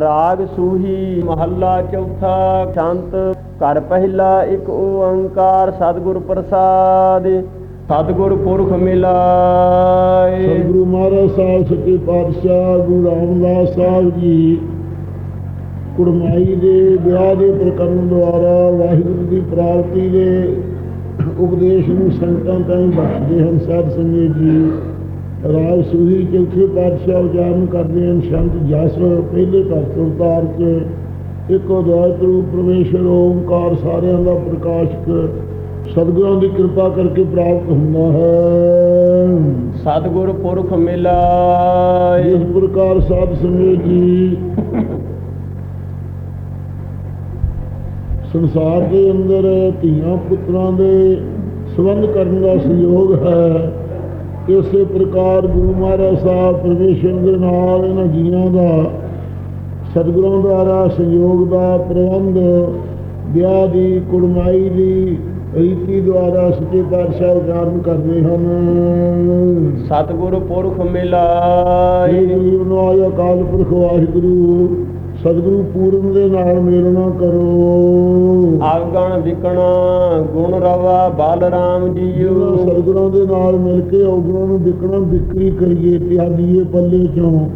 ਰਾਗ ਸੂਹੀ ਮਹੱਲਾ ਚੌਥਾ, ਸ਼ਾਂਤ ਘਰ ਪਹਿਲਾ, ਇੱਕ ਓੰਕਾਰ ਸਤਿਗੁਰ ਪ੍ਰਸਾਦ, ਸਤਿਗੁਰ ਪੁਰਖ ਮਿਲਾਏ। ਸਤਿਗੁਰੂ ਮਹਾਰਾਜ ਸਾਹਿਬ, ਸੱਚੇ ਪਾਤਸ਼ਾਹ, ਗੁਰੂ ਰਾਮਦਾਸ ਸਾਹਿਬ ਜੀ, ਕੁੜਮਾਈ ਦੇ, ਵਿਆਹ ਦੇ ਪ੍ਰਕਰਨ ਦੁਆਰਾ ਵਾਹਿਗੁਰੂ ਦੀ ਪ੍ਰਾਪਤੀ ਦੇ ਉਪਦੇਸ਼ ਨੂੰ ਸੰਤਾਂ ਤਾਈਂ ਬਖਸ਼ਦੇ ਹਨ, ਸਾਧ ਸੰਗਤ ਜੀ। ਰਾਗ ਸੂਹੀ ਚੌਥੇ ਪਾਤਸ਼ਾਹ ਉਚਾਰਨ ਕਰਦੇ ਹਨ ਸ਼ੰਤ ਜਸ ਪਹਿਲੇ ਘਰ ਤੋਂ ਉਤਾਰ ਕੇ ਇੱਕੋ ਅਦਵੈਤ ਰੂਪ ਪਰਮੇਸ਼ਰ ਓੰਕਾਰ ਸਾਰਿਆਂ ਦਾ ਪ੍ਰਕਾਸ਼ਕ ਸਤਿਗੁਰਾਂ ਦੀ ਕਿਰਪਾ ਕਰਕੇ ਪ੍ਰਾਪਤ ਹੁੰਦਾ ਹੈ। ਸਤਿਗੁਰ ਪੁਰਖ ਮਿਲਾਏ। ਇਸ ਪ੍ਰਕਾਰ ਸਾਧ ਸੰਗਤ ਜੀ ਸੰਸਾਰ ਦੇ ਅੰਦਰ ਧੀਆਂ ਪੁੱਤਰਾਂ ਦੇ ਸੰਬੰਧ ਕਰਨ ਦਾ ਸੰਯੋਗ ਹੈ ਇਸੇ ਪ੍ਰਕਾਰ ਗੁਰੂ ਮਹਾਰਾਜ ਸਾਹਿਬ ਪਰਮੇਸ਼ਰ ਦੇ ਨਾਲ ਇਹਨਾਂ ਜੀਆਂ ਦਾ ਸਤਿਗੁਰਾਂ ਦੁਆਰਾ ਸੰਯੋਗ ਦਾ ਪ੍ਰਬੰਧ ਵਿਆਹ ਦੀ ਕੁੜਮਾਈ ਦੀ ਰੀਤੀ ਦੁਆਰਾ ਸੱਚੇ ਪਾਤਸ਼ਾਹ ਉਚਾਰਨ ਕਰਦੇ ਹਨ। ਸਤਿਗੁਰ ਪੁਰਖ ਮਿਲਾਏ। ਜੀਵਨ ਆਇਆ ਕਾਲ ਪੁਰਖ ਵਾਹਿਗੁਰੂ ਸਤਿਗੁਰੂ ਪੂਰਨ ਦੇ ਨਾਲ ਮੇਲਣਾ ਕਰੋ। ਆਗਣ ਵਿਕਣਾ ਗੁਣ ਰਵਾ ਬਲਰਾਮ ਜੀਓ। ਸਤਿਗੁਰਾਂ ਦੇ ਨਾਲ ਮਿਲ ਕੇ ਔਗਣਾਂ ਨੂੰ ਵਿਕਣਾ ਵਿਕਰੀ ਕਰੀਏ ਤਿਆਗੀਏ ਪੱਲੇ ਚੋਂ।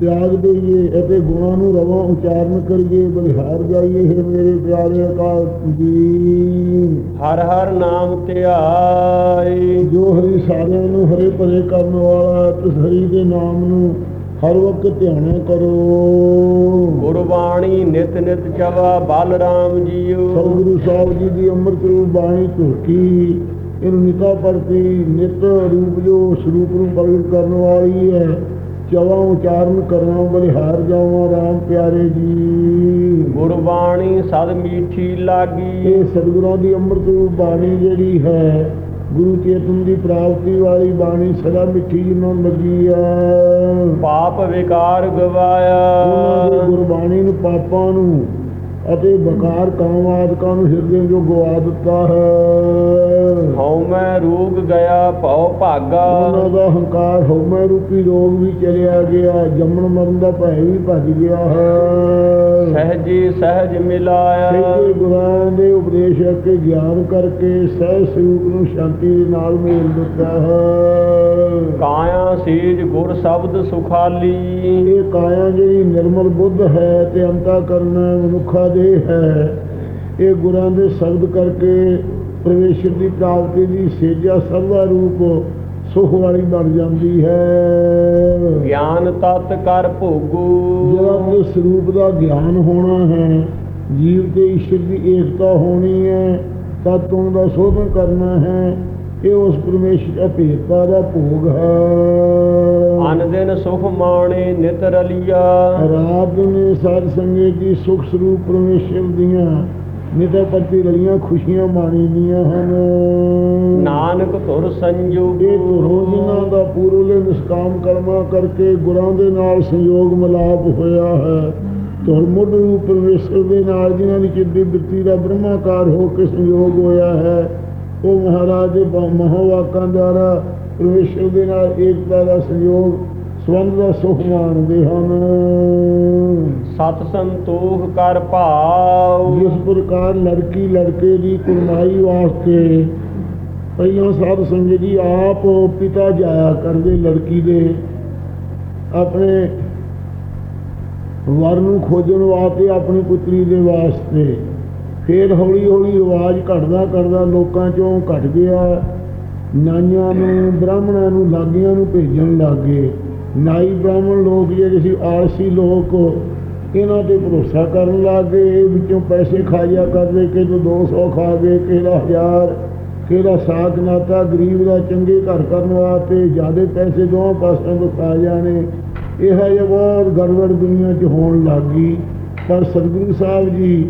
ਤਿਆਗ ਦੇਈਏ ਅਤੇ ਗੁਣਾਂ ਨੂੰ ਰਵਾਂ ਉਚਾਰਨ ਕਰੀਏ ਬਲਿਹਾਰ ਜਾਈਏ ਹੈ ਮੇਰੇ ਪਿਆਰੇ ਅਕਾਲ ਜੀ। ਹਰ ਹਰ ਨਾਮ ਧਿਆਏ। ਜੋ ਹਰੀ ਸਾਰਿਆਂ ਨੂੰ ਹਰੇ ਭਰੇ ਕਰਨ ਵਾਲਾ ਹੈ, ਤਿਸ ਹਰੀ ਦੇ ਨਾਮ ਨੂੰ ਹਰ ਵਕਤ ਧਿਆਨਾ ਕਰੋ। ਗੁਰਬਾਣੀ ਨਿਤ ਨਿਤ ਚਵਾ ਬਲਰਾਮ ਜੀਓ। ਸਤਿਗੁਰੂ ਸਾਹਿਬ ਜੀ ਦੀ ਅੰਮ੍ਰਿਤ ਰੂਪ ਬਾਣੀ ਝੋਟੀ ਇਹਨੂੰ ਨਿਕਾ ਪਰਤੀ ਨਿਤ ਰੂਪ ਜੋ ਸਰੂਪ ਨੂੰ ਪ੍ਰਗਟ ਕਰਨ ਵਾਲੀ ਹੈ ਚਵਾ ਉਚਾਰਨ ਕਰਨਾ ਬਲਿਹਾਰ ਜਾਵਾਂ ਰਾਮ ਪਿਆਰੇ ਜੀ। ਗੁਰਬਾਣੀ ਸਦ ਮੀਠੀ ਲਾਗੀ। ਇਹ ਸਤਿਗੁਰਾਂ ਦੀ ਅੰਮ੍ਰਿਤ ਰੂਪ ਬਾਣੀ ਜਿਹੜੀ ਹੈ ਗੁਰੂ ਚੇਤਨ ਦੀ ਪ੍ਰਾਪਤੀ ਵਾਲੀ ਬਾਣੀ ਸਦਾ ਮਿੱਠੀ ਜਿਨਾਂ ਲੱਗੀ ਹੈ ਪਾਪ ਵਿਕਾਰ ਗਵਾਇਆ। ਗੁਰਬਾਣੀ ਨੂੰ ਪਾਪਾਂ ਨੂੰ ਅਤੇ ਬਕਾਰ ਕਾਮਾਦਿਕਾਂ ਨੂੰ ਹਿਰਦੇ ਜੋ ਗਵਾ ਦਿੱਤਾ ਹੈ। ਹਉ ਮੈਂ ਰੂਗ ਗਿਆ ਭਉ ਭਾਗਾ। ਉਹਨਾਂ ਦਾ ਹੰਕਾਰ ਹਉਮੈ ਰੂਪੀ ਰੋਗ ਵੀ ਚਲਿਆ ਗਿਆ ਜੰਮਣ ਮਰਨ ਦਾ ਭੈ ਵੀ ਭੱਜ ਗਿਆ ਹੈ। ਸਹਜੀ ਸਹਜ ਮਿਲਾਇਆ। ਸੱਚੇ ਗੁਰਾਂ ਦੇ ਉਪਦੇਸ਼ ਕੇ ਗਿਆਨ ਕਰਕੇ ਸਹਿ ਸਰੂਪ ਨੂੰ ਸ਼ਾਂਤੀ ਦੇ ਨਾਲ ਮੇਲ ਦਿੱਤਾ ਹੈ। ਕਾਇਆ ਸੀਜ ਗੁਰ ਸ਼ਬਦ ਸੁਖਾਲੀ। ਇਹ ਕਾਇਆ ਜਿਹੜੀ ਨਿਰਮਲ ਬੁੱਧ ਹੈ ਤੇ ਅੰਤਾ ਕਰਨ ਮਨੁੱਖਾ ਦੇ ਹੈ। ਇਹ ਗੁਰਾਂ ਦੇ ਸ਼ਬਦ ਕਰਕੇ ਪ੍ਰਵੇਸ਼ਰ ਦੀ ਪ੍ਰਾਪਤੀ ਦੀ ਸੇਜਾ ਸਰਵਾ ਰੂਪ ਸੁਖ ਵਾਲੀ ਬਣ ਜਾਂਦੀ ਹੈ। ਗਿਆਨ ਤਤ ਕਰ ਭੋਗੂ। ਜਿਹੜਾ ਆਪਣੇ ਸਰੂਪ ਦਾ ਗਿਆਨ ਹੋਣਾ ਹੈ ਜੀਵ ਤੇ ਈਸ਼ਵਰ ਦੀ ਏਕਤਾ ਹੋਣੀ ਹੈ ਤਤੋਂ ਦਾ ਸੋਧਨ ਕਰਨਾ ਹੈ ਇਹ ਉਸ ਪਰਮੇਸ਼ਰ ਅਭੇਦਤਾ ਦਾ ਭੋਗ ਹੈ। ਅਨ ਦਿਨ ਸੁਖ ਮਾਣੇ ਨਿਤ ਰਲੀਆ। ਰਾਤ ਨੇ ਸਾਧ ਸੰਗਤ ਦੀ ਸੁਖ ਸਰੂਪ ਪਰਮੇਸ਼ਰ ਦੀਆਂ ਨਿਤ ਪ੍ਰਤੀ ਰਲੀਆਂ ਖੁਸ਼ੀਆਂ ਮਾਣੀ ਦੀਆਂ ਹਨ। ਨਾਨਕ ਧੁਰ ਸੰਜੋਗ। ਇਹ ਧੁਰੋਂ ਜਿਨ੍ਹਾਂ ਦਾ ਪੂਰਲੇ ਨਿਸ਼ਕਾਮ ਕਰਮਾ ਕਰਕੇ ਗੁਰਾਂ ਦੇ ਨਾਲ ਸੰਯੋਗ ਮਿਲਾਪ ਹੋਇਆ ਹੈ। ਧੁਰ ਮੁੱਢ ਰੂਪ ਪਰਮੇਸ਼ਰ ਦੇ ਨਾਲ ਜਿਨ੍ਹਾਂ ਦੀ ਚਿੱਤੀ ਬਿਰਤੀ ਦਾ ਬ੍ਰਹਮਾਕਾਰ ਹੋ ਕੇ ਸੰਯੋਗ ਹੋਇਆ ਹੈ ਉਹ ਮਹਾਰਾਜ ਦੇ ਮਹਾਵਾਕਾਂ ਦੁਆਰਾ ਪਰਮੇਸ਼ਰ ਦੇ ਨਾਲ ਏਕਤਾ ਦਾ ਸੰਯੋਗ ਸਬੰਧ ਦਾ ਸੁਖ ਮਾਣਦੇ ਹਨ। ਸਤ ਸੰਤੋਖ ਕਰ ਭਾਉ। ਜਿਸ ਪ੍ਰਕਾਰ ਲੜਕੀ ਲੜਕੇ ਦੀ ਕੁਰਮਾਈ ਵਾਸਤੇ ਪਹਿਲਾਂ ਸਾਧ ਸੰਗਤ ਜੀ ਆਪ ਪਿਤਾ ਜਾਇਆ ਕਰਦੇ ਲੜਕੀ ਦੇ ਆਪਣੇ ਵਰ ਨੂੰ ਖੋਜਣ ਵਾਸਤੇ ਆਪਣੀ ਪੁੱਤਰੀ ਦੇ ਵਾਸਤੇ। ਫਿਰ ਹੌਲੀ ਹੌਲੀ ਰਿਵਾਜ ਘਟਦਾ ਘਟਦਾ ਲੋਕਾਂ ਚੋਂ ਘਟ ਗਿਆ। ਨਾਈਆਂ ਨੂੰ ਬ੍ਰਾਹਮਣਾਂ ਨੂੰ ਲਾਗੀਆਂ ਨੂੰ ਭੇਜਣ ਲੱਗੇ ਨਾਈ ਬ੍ਰਾਹਮਣ ਲੋਕ ਜਿਹੜੇ ਸੀ ਆਲਸੀ ਲੋਕ ਇਹਨਾਂ ਤੇ ਭਰੋਸਾ ਕਰਨ ਲੱਗੇ ਇਹ ਵਿੱਚੋਂ ਪੈਸੇ ਖਾਇਆ ਕਰਦੇ ਕਿ 200 ਖਾ ਗਏ, ਕਿਹੜਾ ਹਜ਼ਾਰ ਕਿਹੜਾ ਸਾਥ ਨਾਤਾ ਗਰੀਬ ਦਾ ਚੰਗੇ ਘਰ ਕਰਨ ਵਾਸਤੇ ਜਿਆਦੇ ਪੈਸੇ ਦੋਵਾਂ ਪਾਸਿਆਂ ਤੋਂ ਖਾ ਜਾਣੇ ਇਹ ਹੈ ਇਹ ਬਹੁਤ ਗੜਬੜ ਦੁਨੀਆ 'ਚ ਹੋਣ ਲੱਗੀ ਪਰ ਸਤਿਗੁਰੂ ਸਾਹਿਬ ਜੀ,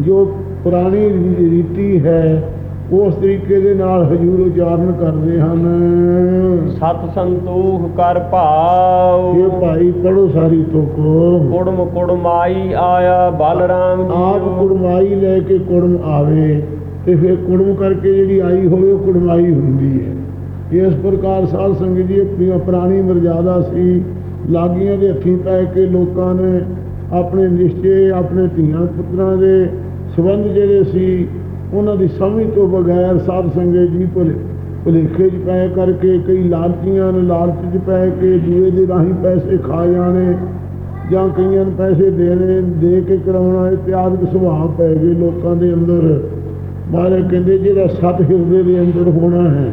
ਜੋ ਪੁਰਾਣੀ ਰੀਤੀ ਹੈ ਉਸ ਤਰੀਕੇ ਦੇ ਨਾਲ ਹਜੂਰ ਉਚਾਰਨ ਕਰਦੇ ਹਨ। ਸਤ ਸੰਤੋਖ ਕਰ ਭਾਉ। ਇਹ ਭਾਈ ਪੜੋ ਸਾਰੀ ਤੋਕੋ। ਕੁੜਮ ਕੁੜਮਾਈ ਆਇਆ ਬਲਰਾਮ ਆਪ ਜੀ ਕੁੜਮਾਈ ਲੈ ਕੇ ਕੁੜਮ ਆਵੇ ਤੇ ਫਿਰ ਕੁੜਮ ਕਰਕੇ ਜਿਹੜੀ ਆਈ ਹੋਵੇ ਉਹ ਕੁੜਮਾਈ ਹੁੰਦੀ ਹੈ। ਇਸ ਪ੍ਰਕਾਰ ਸਾਧ ਸੰਗਤ ਜੀ ਪੁਰਾਣੀ ਮਰਜ਼ਾਦਾ ਸੀ ਲਾਗੀਆਂ ਦੇ ਹੱਥੀਂ ਪੈ ਕੇ ਲੋਕਾਂ ਨੇ ਆਪਣੇ ਨਿਸ਼ਚੇ ਆਪਣੇ ਧੀਆਂ ਪੁੱਤਰਾਂ ਦੇ ਸਬੰਧ ਜਿਹੜੇ ਸੀ ਉਹਨਾਂ ਦੀ ਸਮਝ ਤੋਂ ਬਗੈਰ ਸਾਧ ਸੰਗਤ ਜੀ ਭੁਲੇ ਭੁਲੇਖੇ 'ਚ ਪੈ ਕਰਕੇ ਕਈ ਲਾਲਚੀਆਂ ਨੇ ਲਾਲਚ 'ਚ ਪੈ ਕੇ ਦੂਏ ਦੇ ਰਾਹੀਂ ਪੈਸੇ ਖਾ ਜਾਣੇ ਜਾਂ ਕਈਆਂ ਨੂੰ ਪੈਸੇ ਦੇਣੇ, ਦੇ ਕੇ ਕਰਾਉਣਾ ਇਤਿਆਦਿਕ ਸੁਭਾਅ ਪੈ ਗਏ ਲੋਕਾਂ ਦੇ ਅੰਦਰ। ਮਹਾਰਾਜ ਕਹਿੰਦੇ, ਜਿਹੜਾ ਸਤ ਹਿਰਦੇ ਦੇ ਅੰਦਰ ਹੋਣਾ ਹੈ,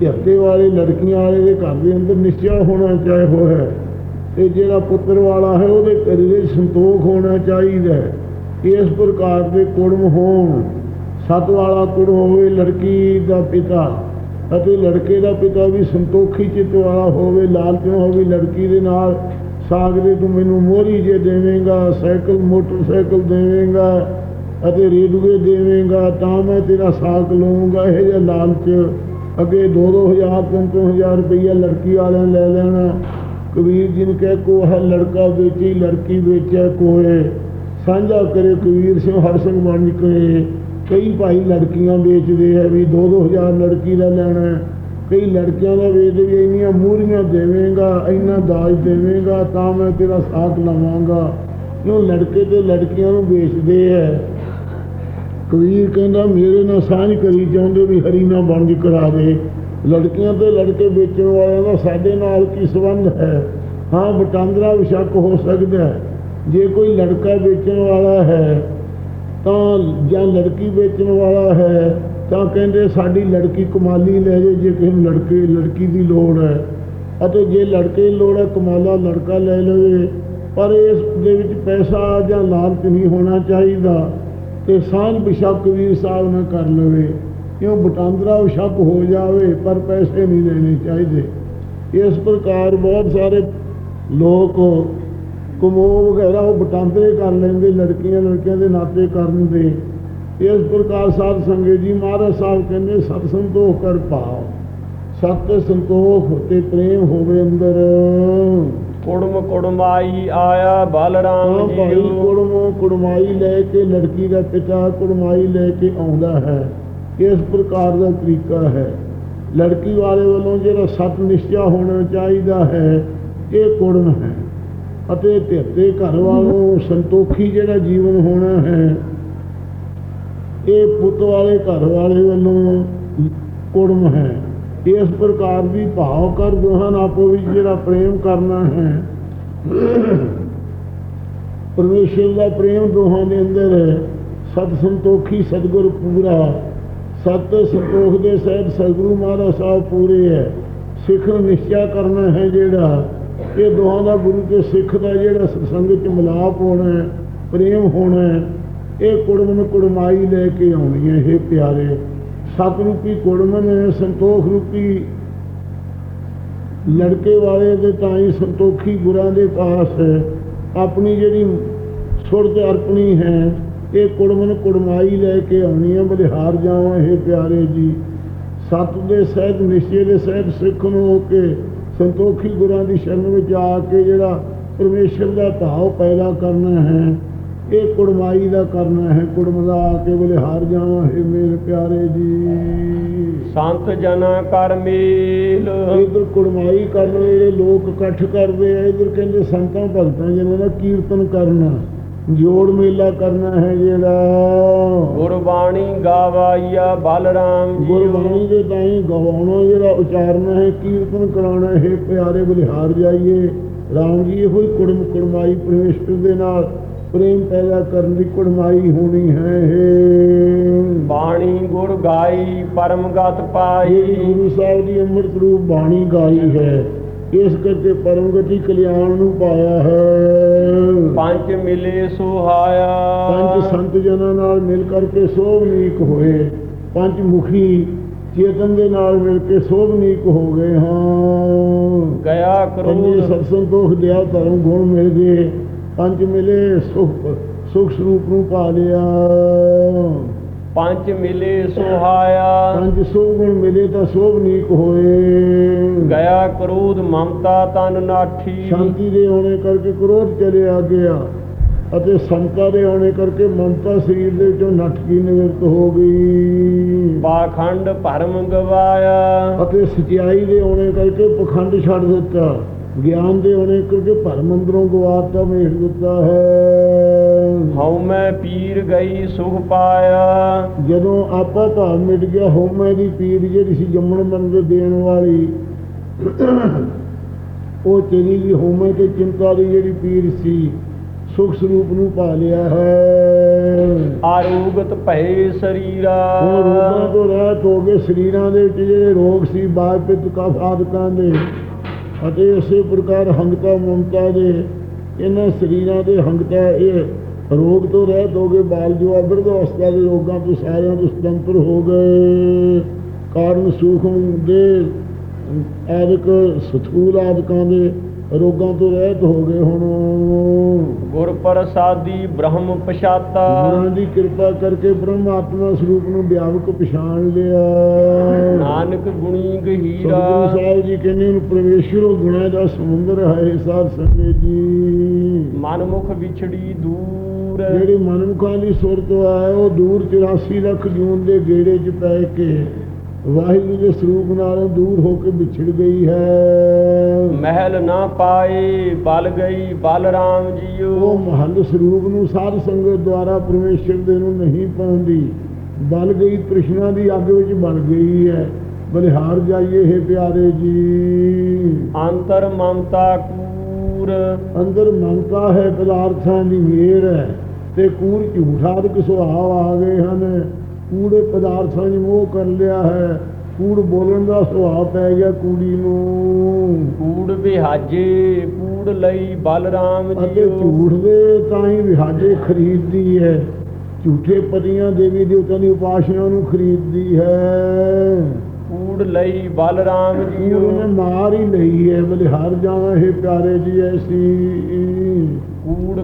ਤੇ ਵਾਲੇ ਲੜਕੀਆਂ ਵਾਲੇ ਦੇ ਘਰ ਦੇ ਅੰਦਰ ਨਿਸ਼ਚੈ ਹੋਣਾ ਚਾਹੇ ਹੋ ਹੈ, ਤੇ ਜਿਹੜਾ ਪੁੱਤਰ ਵਾਲਾ ਹੈ, ਉਹਦੇ ਘਰ ਵਿੱਚ ਸੰਤੋਖ ਹੋਣਾ ਚਾਹੀਦਾ ਇਸ ਪ੍ਰਕਾਰ ਦੇ ਕੁੜਮ ਹੋਣ। ਸਤ ਵਾਲਾ ਕੁੜ ਹੋਵੇ ਲੜਕੀ ਦਾ ਪਿਤਾ ਅਤੇ ਲੜਕੇ ਦਾ ਪਿਤਾ ਵੀ ਸੰਤੋਖੀ ਚਿੱਤ ਵਾਲਾ ਹੋਵੇ, ਲਾਲਚੋਂ ਹੋਵੇ ਲੜਕੀ ਦੇ ਨਾਲ, ਸਾਗ ਦੇ ਤੂੰ ਮੈਨੂੰ ਮੋਹਰੀ ਜੇ ਦੇਵੇਂਗਾ, ਸਾਈਕਲ, ਮੋਟਰਸਾਈਕਲ ਦੇਵੇਂਗਾ ਅਤੇ ਰੇਡੂਏ ਦੇਵੇਂਗਾ, ਤਾਂ ਮੈਂ ਤੇਰਾ ਸਾਕ ਲਵਾਂਗਾ ਇਹ ਜਿਹਾ ਲਾਲਚ ਅੱਗੇ 2-2000 3-3000 ਰੁਪਈਆ ਲੜਕੀ ਵਾਲਿਆਂ ਲੈ ਲੈਣਾ। ਕਬੀਰ ਜੀ ਨੇ ਕਹਿ ਕੋ ਹੈ ਲੜਕਾ ਵੇਚੀ, ਲੜਕੀ ਵੇਚਿਆ ਕੋਏ ਸਾਂਝਾ ਕਰੇ ਕਬੀਰ ਸਿੰਘ ਹਰ ਸਿੰਘ ਬਣ ਕੇ ਕਈ ਭਾਈ ਲੜਕੀਆਂ ਵੇਚਦੇ ਆ ਵੀ 2-2000 ਲੜਕੀ ਦਾ ਲੈਣਾ ਕਈ ਲੜਕਿਆਂ ਦਾ ਵੇਚਦੇ ਵੀ ਇੰਨੀਆਂ ਮੂਹਰੀਆਂ ਦੇਵੇਂਗਾ, ਇੰਨਾ ਦਾਜ ਦੇਵੇਂਗਾ, ਤਾਂ ਮੈਂ ਤੇਰਾ ਸਾਥ ਲਵਾਂਗਾ। ਉਹ ਲੜਕੇ ਤੇ ਲੜਕੀਆਂ ਨੂੰ ਵੇਚਦੇ ਆ? ਕਬੀਰ ਕਹਿੰਦਾ, ਮੇਰੇ ਨਾਲ ਸਾਂਝ ਕਰੀ ਚਾਹੁੰਦੇ ਵੀ ਹਰੀ ਨਾ ਬੰਦ ਕਰਾ ਦੇ। ਲੜਕੀਆਂ ਤੇ ਲੜਕੇ ਵੇਚਣ ਵਾਲਿਆਂ ਦਾ ਸਾਡੇ ਨਾਲ ਕੀ ਸੰਬੰਧ ਹੈ? ਹਾਂ, ਵਟਾਂਦਰਾ ਵਿਸ਼ੱਕ ਹੋ ਸਕਦਾ ਹੈ। ਜੇ ਕੋਈ ਲੜਕਾ ਵੇਚਣ ਵਾਲਾ ਹੈ ਤਾਂ ਜਾਂ ਲੜਕੀ ਵੇਚਣ ਵਾਲਾ ਹੈ, ਤਾਂ ਕਹਿੰਦੇ ਸਾਡੀ ਲੜਕੀ ਕਮਾਲੀ ਲੈ ਜੇ ਜੇ ਕਿਸੇ ਨੂੰ ਲੜਕੇ, ਲੜਕੀ ਦੀ ਲੋੜ ਹੈ। ਅਤੇ ਜੇ ਲੜਕੇ ਦੀ ਲੋੜ ਹੈ, ਕਮਾਲਾ ਲੜਕਾ ਲੈ ਲਵੇ। ਪਰ ਇਸ ਦੇ ਵਿੱਚ ਪੈਸਾ ਜਾਂ ਲਾਲਚ ਨਹੀਂ ਹੋਣਾ ਚਾਹੀਦਾ ਤੇ ਸਾਂਝ ਬਿਸ਼ਕ ਕਬੀਰ ਸਾਹਿਬ ਨਾ ਕਰ ਲਵੇ। ਕਿਉਂ? ਬਟਾਂਦਰਾ ਵਿਸ਼ਕ ਹੋ ਜਾਵੇ, ਪਰ ਪੈਸੇ ਨਹੀਂ ਲੈਣੇ ਚਾਹੀਦੇ। ਇਸ ਪ੍ਰਕਾਰ ਬਹੁਤ ਸਾਰੇ ਲੋਕ ਕਮੋ ਵਗੈਰਾ ਉਹ ਬਟਾਂਦਰੇ ਕਰ ਲੈਂਦੇ ਲੜਕੀਆਂ ਲੜਕਿਆਂ ਦੇ ਨਾਤੇ ਕਰਨ ਦੇ। ਇਸ ਪ੍ਰਕਾਰ ਸਾਧ ਸੰਗਤ ਜੀ ਮਹਾਰਾਜ ਸਾਹਿਬ ਕਹਿੰਦੇ ਸਤ ਸੰਤੋਖ ਕਰ ਪਾਓ ਸਤ ਸੰਤੋਖ ਤੇ ਪ੍ਰੇਮ ਹੋਵੇ ਅੰਦਰ। ਕੁੜਮ ਕੁੜਮਾਈ ਆਇਆ ਬਲਰਾਮ ਭਾਈ ਜੀ ਕੁੜਮੋ ਕੁੜਮਾਈ ਲੈ ਕੇ ਲੜਕੀ ਦਾ ਪਿਤਾ ਕੁੜਮਾਈ ਲੈ ਕੇ ਆਉਂਦਾ ਹੈ। ਇਸ ਪ੍ਰਕਾਰ ਦਾ ਤਰੀਕਾ ਹੈ। ਲੜਕੀ ਵਾਲੇ ਵੱਲੋਂ ਜਿਹੜਾ ਸਤ ਨਿਸ਼ਚਾ ਹੋਣਾ ਚਾਹੀਦਾ ਹੈ ਇਹ ਕੁੜਮ ਹੈ। ਅਤੇ ਧਿਰਤੇ ਘਰ ਵਾਲੋਂ ਸੰਤੋਖੀ ਜਿਹੜਾ ਜੀਵਨ ਹੋਣਾ ਹੈ, ਇਹ ਪੁੱਤ ਵਾਲੇ ਘਰ ਵਾਲੇ ਵੱਲੋਂ ਕੁੜਮ ਹੈ। ਇਸ ਪ੍ਰਕਾਰ ਦੀ ਭਾਵ ਕਰ ਦੋਹਾਂ ਆਪੋ ਵਿੱਚ ਜਿਹੜਾ ਪ੍ਰੇਮ ਕਰਨਾ ਹੈ, ਪਰਮੇਸ਼ਰ ਦਾ ਪ੍ਰੇਮ ਦੋਹਾਂ ਦੇ ਅੰਦਰ ਹੈ। ਸਤ ਸੰਤੋਖੀ ਸਤਿਗੁਰ ਪੂਰਾ, ਸਤ ਸੰਤੋਖ ਦੇ ਸਹਿਤ ਸਤਿਗੁਰੂ ਮਹਾਰਾਜ ਸਾਹਿਬ ਪੂਰੇ ਹੈ। ਸਿੱਖ ਨੂੰ ਨਿਸ਼ਚਾ ਕਰਨਾ ਹੈ ਜਿਹੜਾ ਇਹ ਦੋਹਾਂ ਦਾ ਗੁਰੂ ਤੇ ਸਿੱਖ ਦਾ ਜਿਹੜਾ ਸੰਗਤ ਚ ਮਿਲਾਪ ਹੋਣਾ ਹੈ, ਪ੍ਰੇਮ ਹੋਣਾ ਹੈ, ਇਹ ਕੁੜਮਨ ਕੁੜਮਾਈ ਲੈ ਕੇ ਆਉਣੀ ਹੈ ਇਹ ਪਿਆਰੇ। ਸਤ ਰੂਪੀ ਕੁੜਮਨ ਸੰਤੋਖ ਰੂਪੀ ਲੜਕੇ ਵਾਲੇ ਦੇ ਤਾਂ ਹੀ ਸੰਤੋਖੀ ਗੁਰਾਂ ਦੇ ਪਾਸ ਹੈ। ਆਪਣੀ ਜਿਹੜੀ ਸੁਰਤ ਅਰਪਣੀ ਹੈ, ਇਹ ਕੁੜਮਨ ਕੁੜਮਾਈ ਲੈ ਕੇ ਆਉਣੀ ਹੈ। ਬਲਿਹਾਰ ਜਾਵਾਂ ਇਹ ਪਿਆਰੇ ਜੀ। ਸਤ ਦੇ ਸਹਿਤ, ਨਿਸ਼ਚੇ ਦੇ ਸਹਿਤ ਸਿੱਖ ਨੂੰ ਹੋ ਕੇ ਸੰਤੋਖੀ ਗੁਰਾਂ ਦੀ ਸ਼ਰਨ ਵਿੱਚ ਆ ਕੇ ਜਿਹੜਾ ਪਰਮੇਸ਼ਰ ਦਾ ਭਾਵ ਪੈਦਾ ਕਰਨਾ ਹੈ ਇਹ ਕੁੜਮਾਈ ਦਾ ਕਰਨਾ ਹੈ ਕੁੜਮ ਦਾ ਆ ਕੇ ਬਲਿਹਾਰ ਜਾਵਾਂ ਇਹ ਮੇਰੇ ਪਿਆਰੇ ਜੀ। ਸੰਤ ਜਨਾ ਕਰ ਮੇਲ। ਇਧਰ ਕੁੜਮਾਈ ਕਰਨ ਵੇਲੇ ਲੋਕ ਇਕੱਠ ਕਰਦੇ ਆ ਇਧਰ ਕਹਿੰਦੇ ਸੰਤਾਂ ਭਗਤਾਂ ਜਿਹਨਾਂ ਦਾ ਕੀਰਤਨ ਕਰਨਾ। ਜੋੜ ਮੇਲਾ ਕਰਨਾ ਹੈ ਜਿਹੜਾ। ਗੁਰਬਾਣੀ ਗਾਵਾਈਆ ਬਲਰਾਮ ਜੀ। ਗੁਰਬਾਣੀ ਦੇ ਤਾਈਂ ਗਵਾਉਣਾ ਜਿਹੜਾ ਉਚਾਰਨਾ ਹੈ ਕੀਰਤਨ ਕਰਾਉਣਾ ਹੈ ਪਿਆਰੇ ਬਲਿਹਾਰ ਜਾਈਏ। ਰਾਮ ਜੀ ਇਹੋ ਹੀ ਕੁੜਮ ਕੁੜਮਾਈ ਪਰਮੇਸ਼ਰ ਦੇ ਨਾਲ ਪ੍ਰੇਮ ਪੈਦਾ ਕਰਨ ਦੀ ਕੁੜਮਾਈ ਹੋਣੀ ਹੈ। ਬਾਣੀ ਗੁਰ ਗਾਈ ਪਰਮਗਤ ਪਾਈ। ਗੁਰੂ ਸਾਹਿਬ ਦੀ ਅੰਮ੍ਰਿਤ ਰੂਪ ਬਾਣੀ ਗਾਈ ਹੈ। ਇਸ ਕਰਕੇ ਪਰਮਗਤੀ ਕਲਿਆਣ ਨੂੰ ਪਾਇਆ ਹੈ। ਪੰਜ ਮਿਲੇ ਸੁਹਾਇਆ ਪੰਜ ਸੰਤ ਜਨਾਂ ਨਾਲ ਮਿਲ ਕਰਕੇ ਸੋਭਨੀਕ ਹੋਏ। ਪੰਜ ਮੁਖੀ ਚੇਤਨ ਦੇ ਨਾਲ ਮਿਲ ਕੇ ਸੋਭਨੀਕ ਹੋ ਗਏ ਹਾਂ। ਗਿਆ ਕਰੂਰ ਸਤ ਸੰਤੋਖ ਦਿਆ ਧਰਮ ਗੁਣ ਮਿਲ ਗਏ। ਪੰਜ ਮਿਲੇ ਸੁਖ ਸੁਖ ਸਰੂਪ ਨੂੰ ਪਾ ਲਿਆ। ਪੰਜ ਮਿਲੇ ਸੁਹਾਇਆ। ਪੰਜ ਸੋਭ ਗੁਣ ਮਿਲੇ ਤਾਂ ਸੋਭਨੀਕ ਹੋਏ। ਗਿਆ ਕਰੂਦ ਮਮਤਾ ਤਨ ਨਾਠੀ। ਸ਼ਾਂਤੀ ਦੇ ਹੋਣੇ ਕਰਕੇ ਕ੍ਰੋਧ ਚਲਿਆ ਗਿਆ ਅਤੇ ਸਮਤਾ ਦੇ ਹੋਣੇ ਕਰਕੇ ਮਮਤਾ ਸਰੀਰ ਦੇ ਵਿੱਚੋਂ ਨੱਠ ਗਈ ਨਿਵਰਤ ਹੋ ਗਈ। ਪਾਖੰਡ ਭਰਮ ਗਵਾਇਆ। ਅਤੇ ਸਚਾਈ ਦੇ ਹੋਣੇ ਕਰਕੇ ਪਖੰਡ ਛੱਡ ਦਿੱਤਾ। ਗਿਆਨ ਦੇ ਹੋਣੇ ਕਿਉਂਕਿ ਭਰਮ ਅੰਦਰੋਂ ਗਵਾਤਾ ਮੇਖ ਦਿੱਤਾ ਹੈ। ਹਉ ਮੈਂ ਪੀਰ ਗਈ ਸੁਖ ਪਾਇਆ। ਜਦੋਂ ਆਪਾ ਭਾਵ ਮਿਟ ਗਿਆ ਹੋਮੇ ਦੀ ਪੀਰ ਜਿਹੜੀ ਸੀ ਜੰਮਣ ਮਰਨ ਦੇ ਦੇਣ ਵਾਲੀ। ਉਹ ਚਲੀ ਗਈ ਹੋਮੇ ਤੇ ਚਿੰਤਾ ਦੀ ਜਿਹੜੀ ਪੀਰ ਸੀ ਸੁਖ ਸਰੂਪ ਨੂੰ ਪਾ ਲਿਆ ਹੈ। ਆਰੋਗਤ ਭਏ ਸਰੀਰਾ। ਰੋਗਾਂ ਤੋਂ ਰਹਿਤ ਹੋ ਗਏ ਸਰੀਰਾਂ ਦੇ ਵਿੱਚ ਜਿਹੜੇ ਰੋਗ ਸੀ ਬਾਜ ਪਿੱਤ ਕਫ ਆਦਿਕਾਂ ਦੇ। ਅਤੇ ਇਸੇ ਪ੍ਰਕਾਰ ਹੰਗਤਾ ਮਮਤਾ ਦੇ, ਇਹਨਾਂ ਸਰੀਰਾਂ ਦੇ ਹੰਗਤਾ ਇਹ ਰੋਗ ਤੋਂ ਰਹਿਤ ਹੋ ਗਏ, ਬਾਲ ਜੋ ਅਬਰਦ ਅਵਸਥਾ ਦੇ ਰੋਗਾਂ ਤੋਂ ਸਾਰਿਆਂ ਤੋਂ ਸੁਤੰਤਰ ਹੋ ਗਏ। ਕਾਰਨ ਸੂਖਮ ਦੇ ਆਦਿਕ ਸਥੂਲ ਆਦਿਕਾਂ ਦੇ ਰੋਗਾਂ ਤੋਂ ਰਹਿਤ ਹੋ ਗਏ ਹੁਣ। ਪ੍ਰਸਾਦੀ ਬ੍ਰਹਮ ਪਛਾਤਾ। ਗੁਰਾਂ ਦੀ ਕਿਰਪਾ ਕਰਕੇ ਬ੍ਰਹਮ ਆਤਮਾ ਸਰੂਪ ਨੂੰ ਵਿਆਪਕ ਪਛਾਣ ਲਿਆ। ਨਾਨਕ ਗੁਣੀ ਸਤਿਗੁਰੂ ਗਹੀਰਾ ਸਾਹਿਬ ਜੀ ਕਹਿੰਦੇ ਨੇ ਪਰਮੇਸ਼ਰ ਉਹ ਗੁਣਾਂ ਦਾ ਸਮੁੰਦਰ ਹੈ ਸਾਧ ਸੰਗਤ ਜੀ। ਮਨਮੁਖ ਵਿਛੜੀ ਦੂਰ। ਜਿਹੜੀ ਮਨਮੁਖਾਂ ਦੀ ਸੁਰਤ ਹੈ ਉਹ ਦੂਰ 84 ਲੱਖ ਜੂਨ ਦੇ ਗੇੜੇ 'ਚ ਪੈ ਕੇ ਵਾਹਿਗੁਰੂ ਦੇ ਸਰੂਪ ਨਾਲੋਂ ਦੂਰ ਹੋ ਕੇ ਵਿਛੜ ਗਈ ਹੈ। ਮਹਿਲ ਨਾ ਪਾਏ ਬਲ ਗਈ ਬਲ ਰਾਮ ਉਹ ਜੀਓ ਮਹੰਤ ਸਰੂਪ ਨੂੰ ਸਾਧ ਸੰਗਤ ਦੁਆਰਾ ਪਰਮੇਸ਼ਰ ਦੇ ਨੂੰ ਨਹੀਂ ਪਾਉਂਦੀ। ਬਲ ਗਈ ਤ੍ਰਿਸ਼ਨਾ ਦੀ ਅੱਗ ਵਿੱਚ ਬਲ ਗਈ ਹੈ। ਬਲਿਹਾਰ ਜਾਈਏ ਹੈ ਪਿਆਰੇ ਜੀ। ਅੰਤਰ ਮਮਤਾ ਕੂਰ। ਅੰਦਰ ਮਮਤਾ ਹੈ ਪਦਾਰਥਾਂ ਦੀ ਮੇਰ ਹੈ ਤੇ ਕੂੜ ਝੂਠਾਦਿਕ ਸੁਭਾਅ ਆ ਗਏ ਹਨ। ਕੂੜੇ ਪਦਾਰਥਾਂ 'ਚ ਮੋਹ ਕਰ ਲਿਆ ਹੈ। ਕੂੜ ਬੋਲਣ ਦਾ ਸੁਭਾਅ ਪੈ ਗਿਆ ਕੂੜੀ ਨੂੰ। ਕੂੜ ਵਿਹਾਜੇ ਕੂੜ ਲਈ ਬਲ ਰਾਮ ਅਤੇ ਝੂਠ ਦੇ ਤਾਂ ਹੀ ਵਿਹਾਜੇ ਖਰੀਦਦੀ ਹੈ। ਝੂਠੇ ਪਤੀਆਂ ਦੇਵੀ ਦੇਵਤਾਂ ਦੀ ਉਪਾਸਨਾ ਨੂੰ ਖਰੀਦਦੀ ਹੈ। ਕੂੜ ਲਈ ਬਲ ਰਾਮ ਕੂੜ ਉਹਨੇ ਜੀਓ ਮਾਰ ਹੀ ਲਈ ਹੈ। ਬਲਿਹਾਰ ਜਾਵਾਂ ਹੈ ਪਿਆਰੇ ਜੀ ਐਸੀ।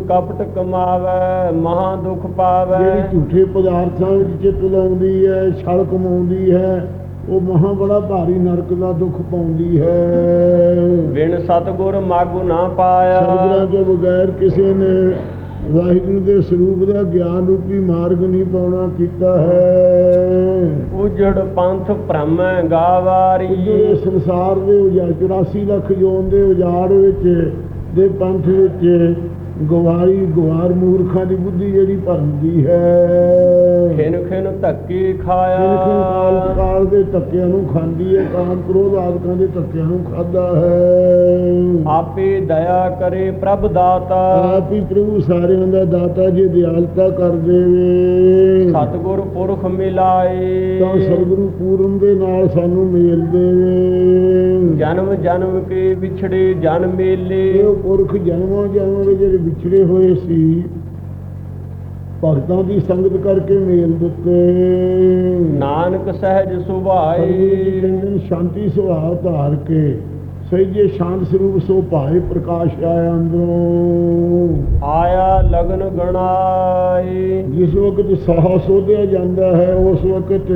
ਕਪਟ ਕਮਾਵੇ ਮਹਾ ਦੁਖ ਪਾਵੇ। ਜਿਹੜੀ ਝੂਠੇ ਪਦਾਰਥਾਂ ਵਿੱਚ ਚਿੱਤ ਲਾਉਂਦੀ ਹੈ ਛਲ ਕਮਾਉਂਦੀ ਹੈ ਉਹ ਮਹਾ ਬੜਾ ਭਾਰੀ ਨਰਕ ਦਾ ਦੁੱਖ ਪਾਉਂਦੀ ਹੈ। ਬਿਨ ਸਤਗੁਰ ਮਾਗੁ ਨਾ ਪਾਇਆ। ਤੋਂ ਬਗੈਰ ਕਿਸੇ ਨੇ ਵਾਹਿਗੁਰੂ ਦੇ ਸਰੂਪ ਦਾ ਗਿਆਨ ਰੂਪੀ ਮਾਰਗ ਨਹੀਂ ਪਾਉਣਾ ਕੀਤਾ ਹੈ। ਉਜੜ ਪੰਥ ਭ੍ਰਮੈ ਗਾਵਾਰੀ। ਜਿਹੜੇ ਸੰਸਾਰ ਦੇ ਉਜਾੜ 84 ਲੱਖ ਜੋਨ ਦੇ ਉਜਾੜ ਵਿੱਚ ਦੇ ਪੰਥ ਵਿੱਚ ਗਵਾਰੀ ਗਵਾਰ ਮੂਰਖਾਂ ਦੀ ਬੁੱਧੀ ਜਿਹੜੀ ਭਰਮਦੀ ਹੈ। ਖਿਨ ਖਿਨ ਧੱਕੇ ਖਾਇਆ। ਕਾਲ ਦੇ ਧੱਕਿਆਂ ਨੂੰ ਖਾਂਦੀ ਹੈ ਕਾਮ ਕ੍ਰੋਧ ਆਦਿਕਾਂ ਦੇ ਧੱਕਿਆਂ ਨੂੰ ਖਾਦਾ ਹੈ। ਆਪੇ ਦਇਆ ਕਰੇ ਪ੍ਰਭ ਦਾਤਾ। ਆਪ ਹੀ ਪ੍ਰਭੂ ਸਾਰਿਆਂ ਦਾ ਦਾਤਾ ਜੇ ਦਿਆਲਤਾ ਕਰ ਦੇਵੇ। ਸਤਗੁਰ ਪੁਰਖ ਮਿਲਾਏ। ਤਾਂ ਸਤਿਗੁਰੂ ਪੂਰਨ ਦੇ ਨਾਲ ਸਾਨੂੰ ਮੇਲ ਦੇਵੇ। ਜਨਮ ਜਨਮ ਕੇ ਵਿਛੜੇ ਜਨ ਇਹ ਮੇਲੇ। ਉਹ ਪੁਰਖ ਜਨਮਾਂ ਜਨਮਾਂ ਦੇ ਜਿਹੜੇ ਵਿਛੜੇ ਹੋਏ ਸੀ। ਭਗਤਾਂ ਦੀ ਸੰਗਤ ਕਰਕੇ ਮੇਲ ਦਿੱਤੇ। ਨਾਨਕ ਸਹਿਜ ਸੁਭਾਏ। ਸ਼ਾਂਤੀ ਸੁਭਾਅ ਧਾਰ ਕੇ ਸਹਿਜੇ ਸ਼ਾਂਤ ਸਰੂਪ ਸੋ ਭਾਏ ਪ੍ਰਕਾਸ਼ ਆਇਆ ਅੰਦਰੋਂ। ਆਇਆ ਲਗਨ ਗਣਾਏ। ਜਿਸ ਵਕਤ ਸਾਹ ਸੋਧਿਆ ਜਾਂਦਾ ਹੈ ਉਸ ਵਕਤ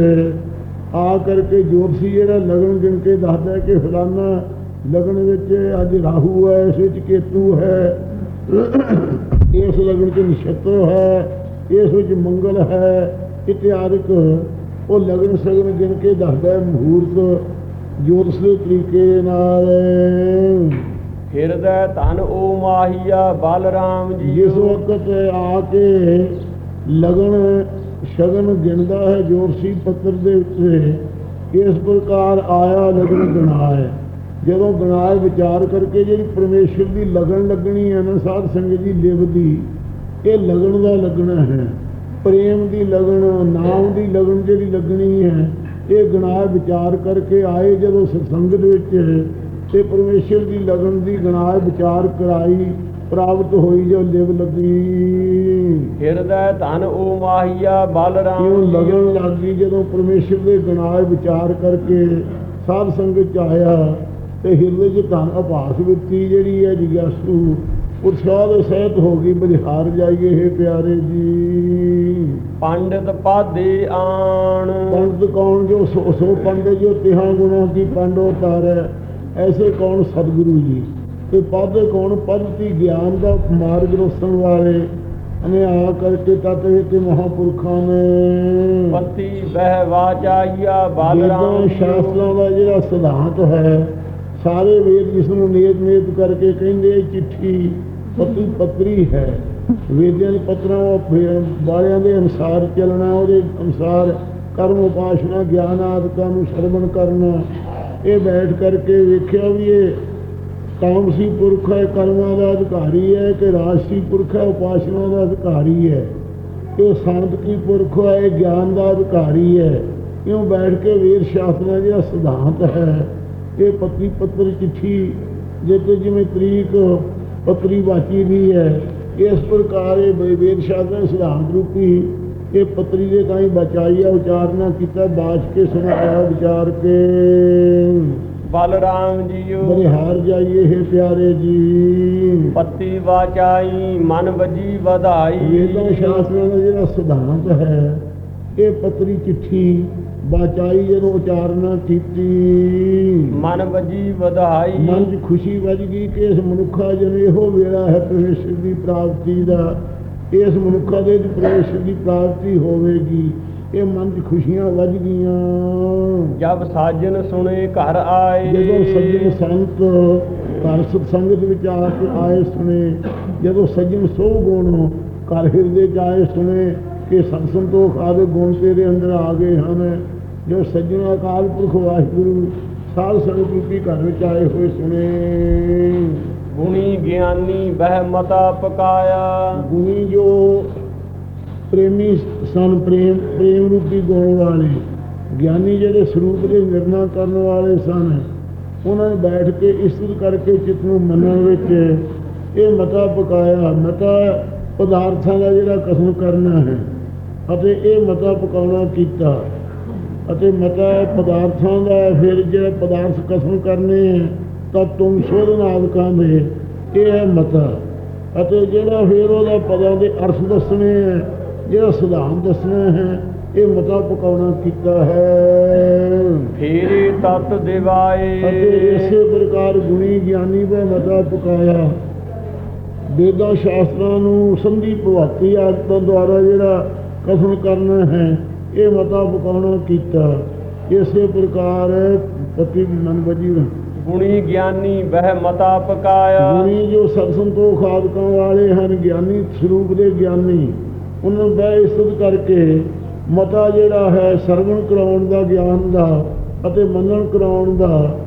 ਆ ਕਰਕੇ ਜੋਤਸ਼ੀ ਜਿਹੜਾ ਲਗਨ ਗਿਣ ਕੇ ਦੱਸਦਾ ਕਿ ਫਲਾਨਾ ਲਗਨ ਵਿੱਚ ਅੱਜ ਰਾਹੂ ਹੈ ਇਸ ਵਿੱਚ ਕੇਤੂ ਹੈ। ਇਸ ਲਗਨ 'ਚ ਨਛੱਤਰ ਹੈ ਇਸ ਵਿੱਚ ਮੰਗਲ ਹੈ ਇਤਿਆਦਿਕ ਉਹ ਲਗਨ ਸਗਨ ਗਿਣ ਕੇ ਦੱਸਦਾ ਮਹੂਰਤ ਜੋਤਸ਼ ਦੇ ਤਰੀਕੇ ਨਾਲ। ਹਿਰਦੈ ਧਨ ਓ ਮਾਹੀਆ ਬਲ ਰਾਮ ਜਿਸ ਵਕਤ ਆ ਕੇ ਲਗਨ ਸ਼ਗਨ ਗਿਣਦਾ ਹੈ ਜੋਰਸੀ ਪੱਤਰ ਦੇ ਉੱਤੇ ਇਸ ਪ੍ਰਕਾਰ ਆਇਆ ਲਗਨ ਗਣਾਏ ਜਦੋਂ ਗਣਾਏ ਵਿਚਾਰ ਕਰਕੇ ਜਿਹੜੀ ਪਰਮੇਸ਼ਰ ਦੀ ਲਗਨ ਲੱਗਣੀ ਹੈ ਨਾ ਸਾਧ ਸੰਗਤ ਦੀ ਲਿਵ ਦੀ ਇਹ ਲਗਨ ਦਾ ਲੱਗਣਾ ਹੈ। ਪ੍ਰੇਮ ਦੀ ਲਗਨ ਨਾਮ ਦੀ ਲਗਨ ਜਿਹੜੀ ਲੱਗਣੀ ਹੈ ਇਹ ਗਣਾਏ ਵਿਚਾਰ ਕਰਕੇ ਆਏ ਜਦੋਂ ਸਤਸੰਗਤ ਵਿੱਚ ਤੇ ਪਰਮੇਸ਼ਰ ਦੀ ਲਗਨ ਦੀ ਗਣਾਏ ਵਿਚਾਰ ਕਰਾਈ ਪ੍ਰਾਪਤ ਹੋਈ ਜੋ ਲਿਵ ਲੱਗੀ। ਹਿਰਦੈ ਧਨ ਓ ਮਾਹੀਆ ਬਲ ਕਿਉਂ ਰਾਮ ਲਗਨ ਲੱਗੀ ਜਦੋਂ ਪਰਮੇਸ਼ਰ ਦੇ ਗਣਾਏ ਵਿਚਾਰ ਕਰਕੇ ਸਾਧ ਸੰਗਤ ਚ ਆਇਆ। ਤੇ ਹਿਰਦੇ ਚ ਧਨ ਅਭਾਸ ਵਿੱਤੀ ਜਿਹੜੀ ਹੈ ਜਿਗਿਆਸੂ ਉਤਸ਼ਾਹ ਦੇ ਸਹਿਤ ਹੋ ਗਈ ਬਲਿਹਾਰ ਜਾਈਏ ਹੈ ਪਿਆਰੇ ਜੀ। ਪੰਡਿਤ ਪਾਦੇ ਆਣ। ਪੰਡਤ ਕੌਣ ਜੋ ਸੋ ਸੋ ਪੰਡਿਤ ਜੋ ਤਿਹਾਂ ਗੁਣਾਂ ਕੀ ਪੰਡੋ ਤਾਰੈ ਐਸੇ ਕੌਣ ਸਤਿਗੁਰੂ ਜੀ? ਤੇ ਪਾਦੇ ਕੌਣ ਪਦਤੀ ਗਿਆਨ ਦਾ ਮਾਰਗ ਰੋਸਣ ਵਾਲੇ? ਨੇ ਆ ਕਰਕੇ ਤਤ ਵਿੱਚ ਮਹਾਪੁਰਖਾਂ ਨੇ। ਪਤੀ ਬਹਿ ਵਾਚਾਈਆ ਬਲ ਵੇਦਾਂ ਰਾਮ ਸ਼ਾਸਤਰਾਂ ਦਾ ਜਿਹੜਾ ਸਿਧਾਂਤ ਹੈ ਸਾਰੇ ਵੇਦ ਜਿਸ ਨੂੰ ਨੇਤ ਨੇਤ ਕਰਕੇ ਕਹਿੰਦੇ ਚਿੱਠੀ ਪਤੀ ਪੱਤਰੀ ਹੈ। ਵੇਦਿਆਂ ਦੇ ਪੱਤਰਾਂ ਵਾਲਿਆਂ ਦੇ ਅਨੁਸਾਰ ਚੱਲਣਾ, ਉਹਦੇ ਅਨੁਸਾਰ ਕਰਮ ਉਪਾਸ਼ਨਾ, ਗਿਆਨ ਆਦਿਕਾਂ ਨੂੰ ਸਰਵਣ ਕਰਨਾ। ਇਹ ਬੈਠ ਕਰਕੇ ਵੇਖਿਆ ਵੀ ਇਹ ਤਾਮਸੀ ਪੁਰਖ ਹੈ, ਕਰਮਾਂ ਦਾ ਅਧਿਕਾਰੀ ਹੈ ਕਿ ਰਾਜਸੀ ਪੁਰਖ ਹੈ, ਉਪਾਸ਼ਨਾ ਦਾ ਅਧਿਕਾਰੀ ਹੈ। ਇਹ ਸੰਤਕੀ ਪੁਰਖ ਹੈ, ਇਹ ਗਿਆਨ ਦਾ ਅਧਿਕਾਰੀ ਹੈ। ਇਉਂ ਬੈਠ ਕੇ ਵੇਦ ਸ਼ਾਸਤਰਾਂ ਦਾ ਸਿਧਾਂਤ ਹੈ। ਇਹ ਪੱਤਰੀ ਪੱਤਰ ਚਿੱਠੀ ਜਿੱਤੇ ਜਿਵੇਂ ਤਰੀਕ ਪੱਤਰੀ ਵਾਚੀ ਦੀ ਹੈ ਇਸ ਪ੍ਰਕਾਰ ਇਹ ਵੇ- ਵੇਦ ਸ਼ਾਸਤਰ ਦੇ ਸਿਧਾਂਤ ਰੂਪੀ ਇਹ ਪੱਤਰੀ ਦੇ ਤਾਂ ਹੀ ਬਚਾਈ ਹੈ ਉਚਾਰਨਾ ਕੀਤਾ ਬਾਜ ਕੇ ਸੁਣਾਇਆ ਵਿਚਾਰ ਕੇ। ਬਲਰਾਮ ਜੀਓ। ਬਰਿਹਾਰ ਜਾਈਏ ਹੈ ਪਿਆਰੇ ਜੀ। ਪੱਤੀ ਵਾਚਾਈ ਮਨ ਵਜੀ ਵਧਾਈ। ਵੇਦਾਂ ਸ਼ਾਸਤਰਾਂ ਦਾ ਜਿਹੜਾ ਸਿਧਾਂਤ ਹੈ ਇਹ ਪੱਤਰੀ ਚਿੱਠੀ ਬਾਚਾਈ ਜਦੋਂ ਉਚਾਰਨਾ ਕੀਤੀ। ਮਨ ਵਜੀ ਵਧਾਈ। ਮਨ 'ਚ ਖੁਸ਼ੀ ਵੱਜ ਗਈ ਕਿ ਇਸ ਮਨੁੱਖਾ ਜਨ ਇਹੋ ਵੇਲਾ ਹੈ ਪਰਮੇਸ਼ਰ ਦੀ ਪ੍ਰਾਪਤੀ ਦਾ। ਇਸ ਮਨੁੱਖਾ ਦੇ ਵਿੱਚ ਪਰਮੇਸ਼ਰ ਦੀ ਪ੍ਰਾਪਤੀ ਹੋਵੇਗੀ। ਇਹ ਮਨ 'ਚ ਖੁਸ਼ੀਆਂ ਵੱਜ ਗਈਆਂ। ਜਬ ਸਾਜਨ ਸੁਣੇ ਘਰ ਆਏ। ਜਦੋਂ ਸੱਜਣ ਸੰਤ ਘਰ ਸਤਸੰਗਤ ਵਿੱਚ ਆ ਕੇ ਆਏ ਸੁਣੇ। ਜਦੋਂ ਸੱਜਣ ਸੋ ਗੁਣ ਘਰ ਹਿਰਦੇ ਆਏ ਸੁਣੇ। ਕਿ ਸੰਤ ਸੰਤੋਖ ਆਦੇ ਗੁਣ ਤੇਰੇ ਅੰਦਰ ਆ ਗਏ ਹਨ। ਜੋ ਸੱਜਣ ਅਕਾਲ ਪੁਰਖ ਵਾਹਿਗੁਰੂ ਸਾਧ ਸੰਗਤ ਰੂਪੀ ਘਰ ਵਿੱਚ ਆਏ ਹੋਏ ਸੁਣੇ। ਗੁਣੀ ਗਿਆਨੀ ਬਹਿ ਮਤਾ ਪਕਾਇਆ। ਗੁਣੀ ਜੋ ਪ੍ਰੇਮੀ ਸਨ ਪ੍ਰੇਮ ਪ੍ਰੇਮ ਰੂਪੀ ਗੁਣ ਵਾਲੇ ਗਿਆਨੀ ਜਿਹੜੇ ਸਰੂਪ ਦੇ ਨਿਰਣਾ ਕਰਨ ਵਾਲੇ ਸਨ ਉਹਨਾਂ ਨੇ ਬੈਠ ਕੇ ਇਸਤਤ ਕਰਕੇ ਚਿੱਤ ਨੂੰ ਮੰਨਣ ਵਿੱਚ ਇਹ ਮਤਾ ਪਕਾਇਆ। ਮਤਾ ਪਦਾਰਥਾਂ ਦਾ ਜਿਹੜਾ ਕਸਮ ਕਰਨਾ ਹੈ। ਅਤੇ ਇਹ ਮਤਾ ਪਕਾਉਣਾ ਕੀਤਾ ਅਤੇ ਮਤਾ ਪਦਾਰਥਾਂ ਦਾ ਫਿਰ ਜਿਹੜੇ ਪਦਾਰਥ ਕਸਮ ਕਰਨੇ ਹੈ ਤਾਂ ਤੁਮ ਸ਼ੋਧਨ ਆਦਿਕਾਂ ਦੇ ਇਹ ਹੈ ਮਤਾ। ਅਤੇ ਜਿਹੜਾ ਫਿਰ ਉਹਦਾ ਪਦਾਂ ਦੇ ਅਰਥ ਦੱਸਣੇ ਹੈ ਜਿਹੜਾ ਸਿਧਾਂਤ ਦੱਸਣਾ ਹੈ ਇਹ ਮਤਾ ਪਕਾਉਣਾ ਕੀਤਾ ਹੈ। ਫੇਰੇ ਤਤ ਦਿਵਾਏ। ਅਤੇ ਇਸੇ ਪ੍ਰਕਾਰ ਗੁਣੀ ਗਿਆਨੀ ਦਾ ਮਤਾ ਪਕਾਇਆ। ਵੇਦਾਂ ਸ਼ਾਸਤਰਾਂ ਨੂੰ ਸੰਧੀ ਭਵਾਤੀ ਆਦਤਾਂ ਦੁਆਰਾ ਜਿਹੜਾ ਕਥਨ ਕਰਨਾ ਹੈ। ਇਹ ਮਤਾ ਪਕਾਉਣਾ ਕੀਤਾ। ਇਸੇ ਪ੍ਰਕਾਰ ਪਤੀ ਮਨ ਵਜੀ ਗੁਣੀ ਗਿਆਨੀ ਬਹਿ ਮਤਾ ਪਕਾਇਆ। ਗੁਣੀ ਜੋ ਸੰਤੋਖ ਆਦਿਕਾਂ ਵਾਲੇ ਹਨ ਗਿਆਨੀ ਸਰੂਪ ਦੇ ਗਿਆਨੀ। ਉਹਨਾਂ ਨੂੰ ਬੈ ਇਸਤ ਕਰਕੇ ਮਤਾ ਜਿਹੜਾ ਹੈ ਸਰਵਣ ਕਰਾਉਣ ਦਾ ਗਿਆਨ ਦਾ ਅਤੇ ਮੰਨਣ ਕਰਾਉਣ ਦਾ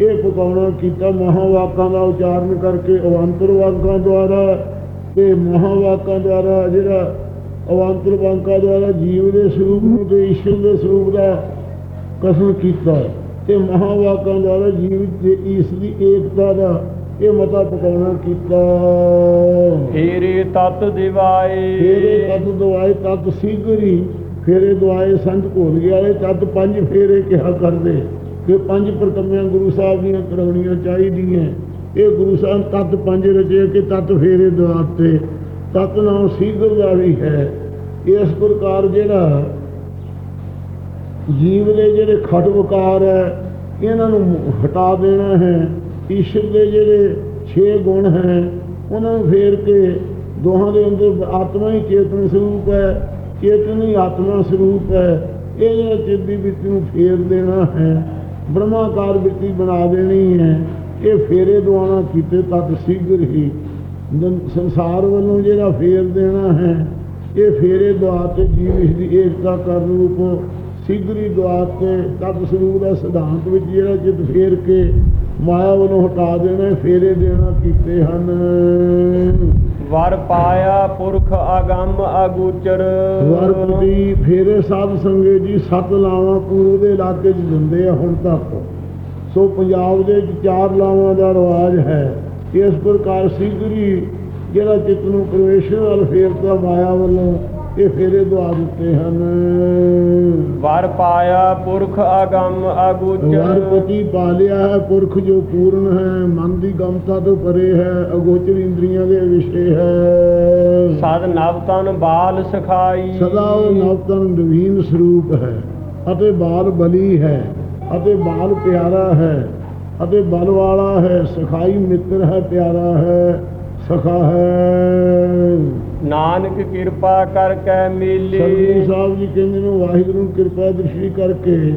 ਇਹ ਪਕਾਉਣਾ ਕੀਤਾ। ਮਹਾਵਾਕਾਂ ਦਾ ਉਚਾਰਨ ਕਰਕੇ ਅਵਾਂਤਰ ਵਾਕਾਂ ਦੁਆਰਾ ਤੇ ਮਹਾਵਾਕਾਂ ਦੁਆਰਾ ਜਿਹੜਾ ਅਵਾਂਤਰ ਵਾਕਾਂ ਦੁਆਰਾ ਜੀਵ ਦੇ ਸਰੂਪ ਨੂੰ ਤੇ ਈਸ਼ਵਰ ਦੇ ਸਰੂਪ ਦਾ ਕਸਮ ਕੀਤਾ। ਤੇ ਮਹਾਵਾਕਾਂ ਦੁਆਰਾ ਜੀਵ ਤੇ ਇਸ ਦੀ ਏਕਤਾ ਦਾ ਇਹ ਮਤਾ ਪਕਾਉਣਾ ਕੀਤਾ। ਫੇਰੇ ਤਤ ਦਿਵਾਏ। ਫੇਰੇ ਤਤ ਦਵਾਏ ਤਤ ਸੀਗਰੀ ਫੇਰੇ ਦਵਾਏ ਸੰਤ ਭੁੱਲ ਗਿਆ ਇਹ ਤਤ ਪੰਜ ਫੇਰੇ ਕਿਹਾ ਕਰਦੇ। ਕਿ ਪੰਜ ਪ੍ਰਤਮਿਆਂ ਗੁਰੂ ਸਾਹਿਬ ਦੀਆਂ ਕਰਾਉਣੀਆਂ ਚਾਹੀਦੀਆਂ। ਇਹ ਗੁਰੂ ਸਾਹਿਬ ਤਤ ਪੰਜ ਰਚੇ ਕਿ ਤਤ ਫੇਰੇ ਦਵਾਤੇ ਤਤ ਨਾਮ ਸੀਗਰ ਦਾ ਵੀ ਹੈ। ਇਸ ਪ੍ਰਕਾਰ ਜਿਹੜਾ ਜੀਵ ਦੇ ਜਿਹੜੇ ਖਟ ਵਿਕਾਰ ਹੈ, ਇਹਨਾਂ ਨੂੰ ਹਟਾ ਦੇਣਾ ਹੈ। ਈਸ਼ਵਰ ਦੇ ਜਿਹੜੇ 6 ਗੁਣ ਹੈ, ਉਹਨਾਂ ਨੂੰ ਫੇਰ ਕੇ ਦੋਹਾਂ ਦੇ ਅੰਦਰ ਆਤਮਾ ਹੀ ਚੇਤਨ ਸਰੂਪ ਹੈ। ਚੇਤਨ ਹੀ ਆਤਮਾ ਸਰੂਪ ਹੈ। ਇਹ ਜਿਹੜਾ ਚਿੱਤ ਦੀ ਨੂੰ ਫੇਰ ਦੇਣਾ ਹੈ, ਬ੍ਰਹਮਾਕਾਰ ਬਿਰਤੀ ਬਣਾ ਦੇਣੀ ਹੈ। ਇਹ ਫੇਰੇ ਦੁਆਣਾ ਕੀਤੇ ਤਦ ਸੀਗਰ ਹੀ ਸੰਸਾਰ ਵੱਲੋਂ ਜਿਹੜਾ ਫੇਰ ਦੇਣਾ ਹੈ ਇਹ ਫੇਰੇ ਦਵਾ ਤੇ ਜੀਵ ਇਸ ਦੀ ਏਕਤਾ ਕਰਨ ਰੂਪ ਸਿਗਰੀ ਦਵਾ ਤੇ ਤਦ ਸਰੂਪ ਦਾ ਸਿਧਾਂਤ ਵਿੱਚ ਜਿਹੜਾ ਜਿੱਤ ਫੇਰ ਕੇ ਮਾਇਆ ਵੱਲੋਂ ਹਟਾ ਦੇਣਾ ਫੇਰੇ ਦੇਣਾ ਕੀਤੇ ਹਨ। ਵਰ ਪਾਇਆ ਪੁਰਖ ਅਗੰਮ ਅਗੋਚਰ ਵਰਪਤੀ ਫੇਰੇ ਸਾਧ ਸੰਗੇ ਜੀ ਸੱਤ ਲਾਵਾਂ ਪੂਰੇ ਦੇ ਇਲਾਕੇ 'ਚ ਦਿੰਦੇ ਆ ਹੁਣ ਤੱਕ। ਸੋ ਪੰਜਾਬ ਦੇ ਚਾਰ ਲਾਵਾਂ ਦਾ ਰਿਵਾਜ ਹੈ। ਇਸ ਪ੍ਰਕਾਰ ਸਿਗਰੀ ਜਿਹੜਾ ਚਿੱਤ ਨੂੰ ਪਰਮੇਸ਼ਰ ਵੱਲ ਫੇਰਦਾ ਮਾਇਆ ਵੱਲੋਂ ਇਹ ਫੇਰੇ ਦਵਾ ਦਿੱਤੇ ਹਨ। ਵਰ ਪਾਇਆ ਪੁਰਖ ਅਗੰਮ ਅਗੋਚਰ ਵਰਪਤੀ ਪਾਲਿਆ ਹੈ ਪੁਰਖ ਜੋ ਪੂਰਨ ਹੈ ਮਨ ਦੀ ਗਮਤਾ ਤੋਂ ਪਰੇ ਹੈ ਅਗੋਚਰ ਇੰਦਰੀਆਂ ਦੇ ਵਿਸ਼ੇ ਹੈ। ਸਦ ਨਵ ਤਨ ਬਾਲ ਸਖਾਈ। ਸਦਾ ਉਹ ਨਵਤਨ ਨਵੀਨ ਸਰੂਪ ਹੈ ਅਤੇ ਬਾਲ ਬਲੀ ਹੈ ਅਤੇ ਬਾਲ ਪਿਆਰਾ ਹੈ। ਅਤੇ ਬਲ ਵਾਲਾ ਹੈ ਸਖਾਈ ਮਿੱਤਰ ਹੈ ਪਿਆਰਾ ਹੈ ਸਖਾ ਹੈ। ਨਾਨਕ ਕਿਰਪਾ ਕਰ ਕੈ ਸਤਿਗੁਰੂ ਮੇਲੇ ਸਾਹਿਬ ਜੀ ਕਹਿੰਦੇ ਨੇ ਵਾਹਿਗੁਰੂ ਕਿਰਪਾ ਦ੍ਰਿਸ਼ਟੀ ਕਰਕੇ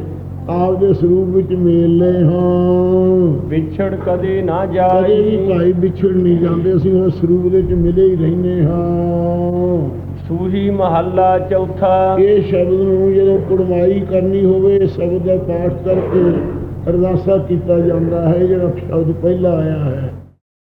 ਆਪਦੇ ਸਰੂਪ ਵਿੱਚ ਮੇਲ ਲਏ ਹਾਂ। ਵਿਛੜ ਕਦੇ ਨਾ ਕਦੇ ਵੀ ਜਾਈ ਭਾਈ ਵਿਛੜ ਨਹੀਂ ਜਾਂਦੇ ਅਸੀਂ ਉਸ ਸਰੂਪ ਦੇ ਵਿੱਚ ਮਿਲੇ ਹੀ ਰਹਿੰਦੇ ਹਾਂ। ਸੂਹੀ ਮਹੱਲਾ ਚੌਥਾ। ਇਹ ਸ਼ਬਦ ਨੂੰ ਜਦੋਂ ਕੁੜਮਾਈ ਕਰਨੀ ਹੋਵੇ ਸ਼ਬਦ ਦਾ ਪਾਠ ਕਰਕੇ ਅਰਦਾਸਾ ਕੀਤਾ ਜਾਂਦਾ ਹੈ ਜਿਹੜਾ ਸ਼ਬਦ ਪਹਿਲਾਂ ਆਇਆ ਹੈ।